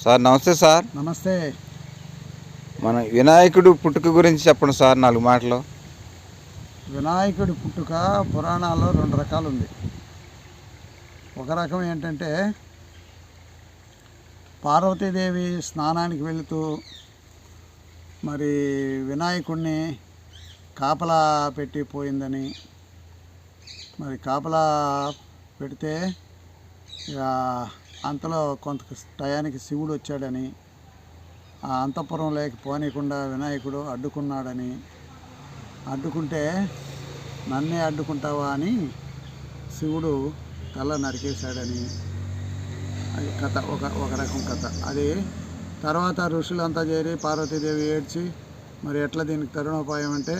Sir నమస్తే sir. నమస్తే. మన వినాయకుడు పుట్టుక గురించి చెప్పండి సార్ నాలుగు మాటలు. వినాయకుడి పుట్టుక పురాణాల్లో రెండు రకాలు ఉంది ఒక రకం ఏంటంటే పార్వతీదేవి స్నానానికి వెళుతూ మరి వినాయకుడిని కాపలా పెట్టి పోయిందని మరి కాపలా పెడితే ఇక అంతలో కొంత టయానికి శివుడు వచ్చాడని ఆ అంతఃపురం లేక పోనీయకుండా వినాయకుడు అడ్డుకున్నాడని అడ్డుకుంటే నన్నే అడ్డుకుంటావా అని శివుడు తల నరికేశాడని అది కథ ఒక ఒక రకం కథ. అది తర్వాత ఋషులంతా చేరి పార్వతీదేవి ఏడ్చి మరి ఎట్లా దీనికి తరుణోపాయం అంటే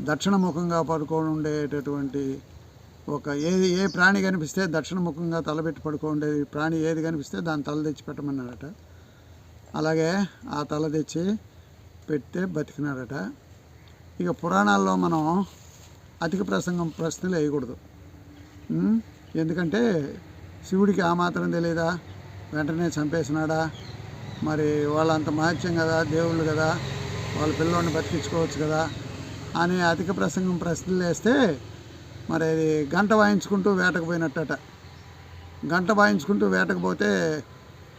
దక్షిణముఖంగా పడుకొని ఉండేటటువంటి ఒక ఏది ఏ ప్రాణి కనిపిస్తే దక్షిణముఖంగా తలబెట్టి పడుకోండేది ప్రాణి ఏది కనిపిస్తే దాని తల తెచ్చి పెట్టమన్నాడట అలాగే ఆ తల తెచ్చి పెడితే బతికినాడట ఇక పురాణాల్లో మనం అధిక ప్రసంగం ప్రశ్నలు వేయకూడదు. ఎందుకంటే శివుడికి ఆ మాత్రం తెలియదా వెంటనే చంపేసినాడా? మరి వాళ్ళంత మహత్యం కదా దేవుళ్ళు కదా వాళ్ళ పిల్లోడిని బతికించుకోవచ్చు కదా అని అధిక ప్రసంగం ప్రశ్నలు వేస్తే మరి అది గంట వాయించుకుంటూ వేటకు పోయినట్టట గంట వాయించుకుంటూ వేటకు పోతే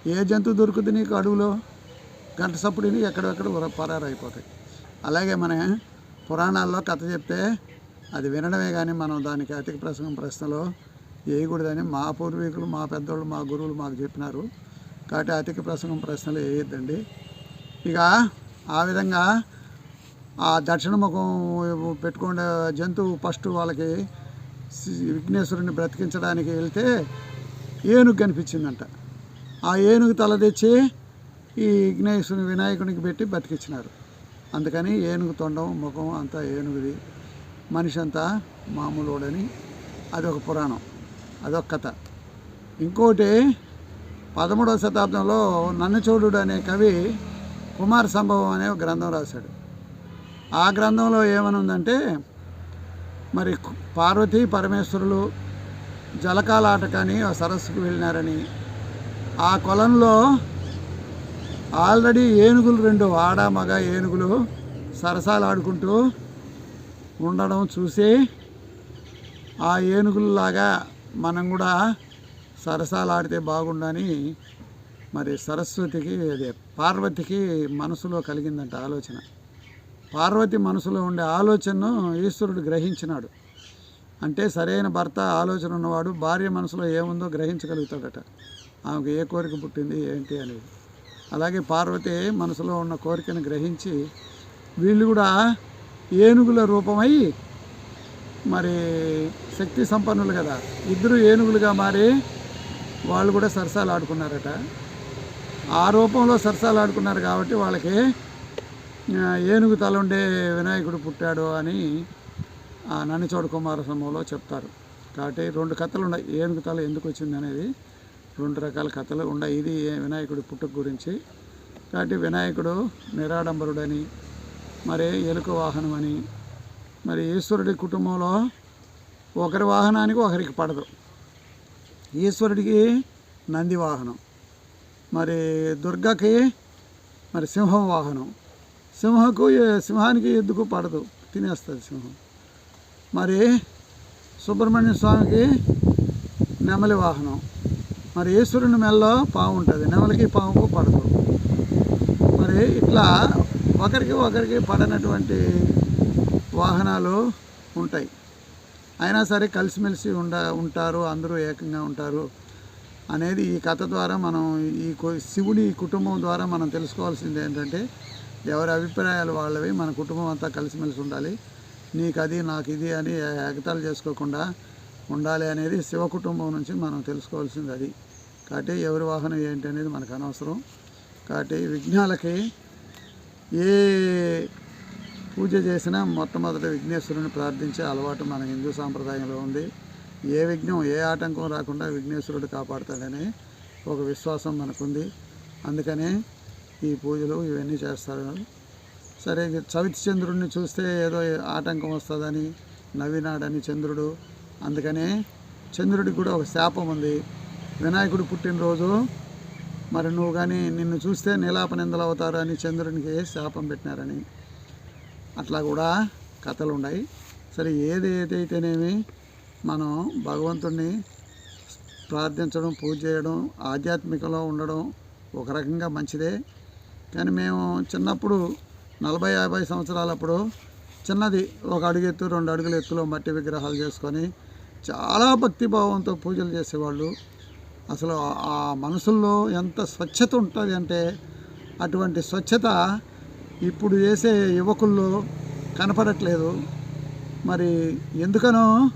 ఏ జంతువు దొరుకుతుంది నీకు అడవులో? గంట సప్పుడిని ఎక్కడెక్కడ పరారైపోతాయి. అలాగే మన పురాణాల్లో కథ చెప్తే అది వినడమే కానీ మనం దానికి అధిక ప్రసంగం ప్రశ్నలో వేయకూడదని మా పూర్వీకులు మా పెద్దోళ్ళు మా గురువులు మాకు చెప్పినారు. కాబట్టి అతిక ప్రసంగం ప్రశ్నలు వేయొద్దండి. ఇక ఆ విధంగా ఆ దక్షిణముఖం పెట్టుకునే జంతువు ఫస్ట్ వాళ్ళకి విఘ్నేశ్వరుని బ్రతికించడానికి వెళ్తే ఏనుగు కనిపించిందంట. ఆ ఏనుగు తల తెచ్చి ఈ విఘ్నేశ్వరుని వినాయకునికి పెట్టి బతికించినారు అందుకని ఏనుగు తొండం ముఖం అంతా ఏనుగుది. మనిషి అంతా మామూలుడని అదొక పురాణం అదొక కథ. ఇంకోటి పదమూడవ శతాబ్దంలో నన్నచోడుడు అనే కవి కుమార సంభవం అనే ఒక గ్రంథం రాశాడు. ఆ గ్రంథంలో ఏమని ఉందంటే మరి పార్వతీ పరమేశ్వరులు జలకాలాటకని ఆ సరస్సుకు వెళ్ళినారని. ఆ కొలంలో ఆల్రెడీ ఏనుగులు రెండు ఆడ మగ ఏనుగులు సరసాలు ఆడుకుంటూ ఉండడం చూసి ఆ ఏనుగుల్లాగా మనం కూడా సరసాలు ఆడితే బాగుండని మరి సరస్వతికి అదే పార్వతికి మనసులో కలిగిందంట ఆలోచన. పార్వతి మనసులో ఉండే ఆలోచనను ఈశ్వరుడు గ్రహించినాడు. అంటే సరైన భర్త ఆలోచన ఉన్నవాడు భార్య మనసులో ఏముందో గ్రహించగలుగుతాడట. ఆమెకు ఏ కోరిక పుట్టింది ఏంటి అనేది. అలాగే పార్వతి మనసులో ఉన్న కోరికను గ్రహించి వీళ్ళు కూడా ఏనుగుల రూపమై మరి శక్తి సంపన్నులు కదా. ఇద్దరు ఏనుగులుగా మారి వాళ్ళు కూడా సరసాలు ఆడుకున్నారట. ఆ రూపంలో సరసాలు ఆడుకున్నారు కాబట్టి వాళ్ళకి ఏనుగు తల ఉండే వినాయకుడు పుట్టాడు అని ఆ నన్నిచోడు కుమారస్వామిలో చెప్తారు. కాబట్టి రెండు కథలు ఉన్నాయి ఏనుగు తల ఎందుకు వచ్చింది అనేది రెండు రకాల కథలు ఉన్నాయి. ఇది వినాయకుడి పుట్టుక గురించి. కాబట్టి వినాయకుడు నిరాడంబరుడని మరి ఎలుక వాహనం అని మరి ఈశ్వరుడి కుటుంబంలో ఒకరి వాహనానికి ఒకరికి పడదు. ఈశ్వరుడికి నంది వాహనం మరి దుర్గకి మరి సింహం వాహనం సింహకు సింహానికి ఎద్దుకు పడదు? తినేస్తుంది సింహం. మరి సుబ్రహ్మణ్య స్వామికి నెమలి వాహనం. మరి ఈశ్వరుని మెల్లో పాము ఉంటుంది. నెమలికి పాముకు పడదు. మరి ఇట్లా ఒకరికి ఒకరికి పడనటువంటి వాహనాలు ఉంటాయి. అయినా సరే కలిసిమెలిసి ఉండ ఉంటారు అందరూ ఏకంగా ఉంటారు అనేది ఈ కథ ద్వారా మనం ఈ శివుని కుటుంబం ద్వారా మనం తెలుసుకోవాల్సింది ఏంటంటే ఎవరి అభిప్రాయాలు వాళ్ళవి మన కుటుంబం అంతా కలిసిమెలిసి ఉండాలి. నీకు అది నాకు ఇది అని ఎగతాలు చేసుకోకుండా ఉండాలి అనేది శివ కుటుంబం నుంచి మనం తెలుసుకోవాల్సింది అది. కాబట్టి ఎవరి వాహనం ఏంటి అనేది మనకు అనవసరం. కాబట్టి విఘ్నాలకి ఏ పూజ చేసినా మొట్టమొదటి విఘ్నేశ్వరుని ప్రార్థించే అలవాటు మన హిందూ సాంప్రదాయంలో ఉంది. ఏ విఘ్నం ఏ ఆటంకం రాకుండా విఘ్నేశ్వరుడు కాపాడుతాడని ఒక విశ్వాసం మనకుంది. అందుకనే ఈ పూజలు ఇవన్నీ చేస్తారు. సరే చవితి చంద్రుడిని చూస్తే ఏదో ఆటంకం వస్తుందని నవ్వినాడని చంద్రుడు. అందుకనే చంద్రుడికి కూడా ఒక శాపం ఉంది. వినాయకుడు పుట్టినరోజు మరి నువ్వు కానీ నిన్ను చూస్తే నీలాపనిందలు అవుతారు అని చంద్రునికి శాపం పెట్టినారని. అట్లా కూడా కథలు ఉన్నాయి సరే ఏది ఏదైతేనేమి మనం భగవంతుడిని ప్రార్థించడం పూజ చేయడం ఆధ్యాత్మికలో ఉండడం ఒక రకంగా మంచిదే. కానీ మేము చిన్నప్పుడు నలభై యాభై సంవత్సరాలప్పుడు చిన్నది ఒక అడుగు ఎత్తు రెండు అడుగుల ఎత్తులో మట్టి విగ్రహాలు చేసుకొని చాలా భక్తిభావంతో పూజలు చేసేవాళ్ళు. అసలు ఆ- మనసుల్లో ఎంత స్వచ్ఛత ఉంటుంది అంటే అటువంటి స్వచ్ఛత ఇప్పుడు చేసే యువకుల్లో కనపడట్లేదు. మరి ఎందుకనో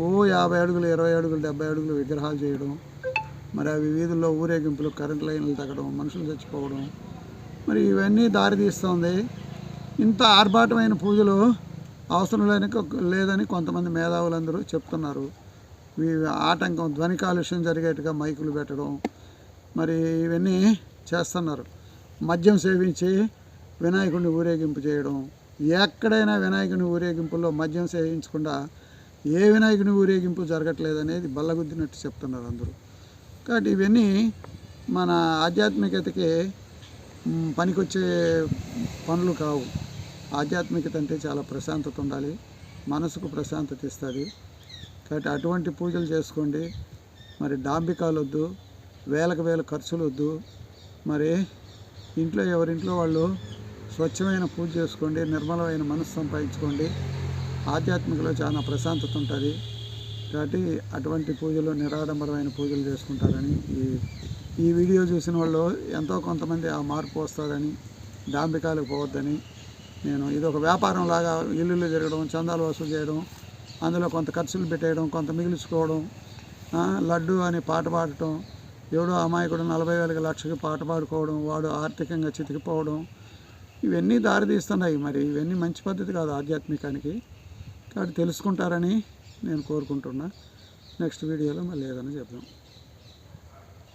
ఓ యాభై అడుగులు ఇరవై అడుగులు డెబ్బై అడుగులు విగ్రహాలు చేయడం మరి అవి వీధుల్లో ఊరేగింపులు కరెంట్ లైన్లు తగ్గడం మనుషులు చచ్చిపోవడం మరి ఇవన్నీ దారితీస్తుంది ఇంత ఆర్భాటమైన పూజలు అవసరం లేని లేదని కొంతమంది మేధావులందరూ చెప్తున్నారు. ఆటంకం ధ్వని కాలుష్యం జరిగేట్టుగా మైకులు పెట్టడం మరి ఇవన్నీ చేస్తున్నారు. మద్యం సేవించి వినాయకుడిని ఊరేగింపు చేయడం ఎక్కడైనా వినాయకుని ఊరేగింపుల్లో మద్యం సేవించకుండా ఏ వినాయకుని ఊరేగింపు జరగట్లేదు అనేది బల్లగుద్దినట్టు చెప్తున్నారు అందరూ. కాబట్టి ఇవన్నీ మన ఆధ్యాత్మికతకి పనికొచ్చే పనులు కావు. ఆధ్యాత్మికత అంటే చాలా ప్రశాంతత ఉండాలి. మనసుకు ప్రశాంతత ఇస్తుంది. కాబట్టి అటువంటి పూజలు చేసుకోండి. మరి డాంబికాలు వద్దు వేలకు వేల ఖర్చులు వద్దు మరి ఇంట్లో ఎవరింట్లో వాళ్ళు స్వచ్ఛమైన పూజ చేసుకోండి నిర్మలమైన మనసు సంపాదించుకోండి. ఆధ్యాత్మికలో చాలా ప్రశాంతత ఉంటుంది. కాబట్టి అటువంటి పూజలు నిరాడంబరమైన పూజలు చేసుకుంటారని ఈ ఈ వీడియో చూసిన వాళ్ళు ఎంతో కొంతమంది ఆ మార్పు వస్తుందని డాంబికాలకు పోవద్దని నేను ఇది ఒక వ్యాపారం లాగా ఇల్లులు తిరగడం చందాలు వసూలు చేయడం అందులో కొంత ఖర్చులు పెట్టేయడం కొంత మిగిల్చుకోవడం లడ్డు అని పాట పాడటం ఎవడో అమాయకుడు నలభై వేలకి లక్షకి పాట పాడుకోవడం వాడు ఆర్థికంగా చితికిపోవడం ఇవన్నీ దారితీస్తున్నాయి మరి. ఇవన్నీ మంచి పద్ధతి కాదు ఆధ్యాత్మికానికి. కాబట్టి తెలుసుకుంటారని నేను కోరుకుంటున్నా. నెక్స్ట్ వీడియోలో మళ్ళీ ఏదైనా చెప్దాం.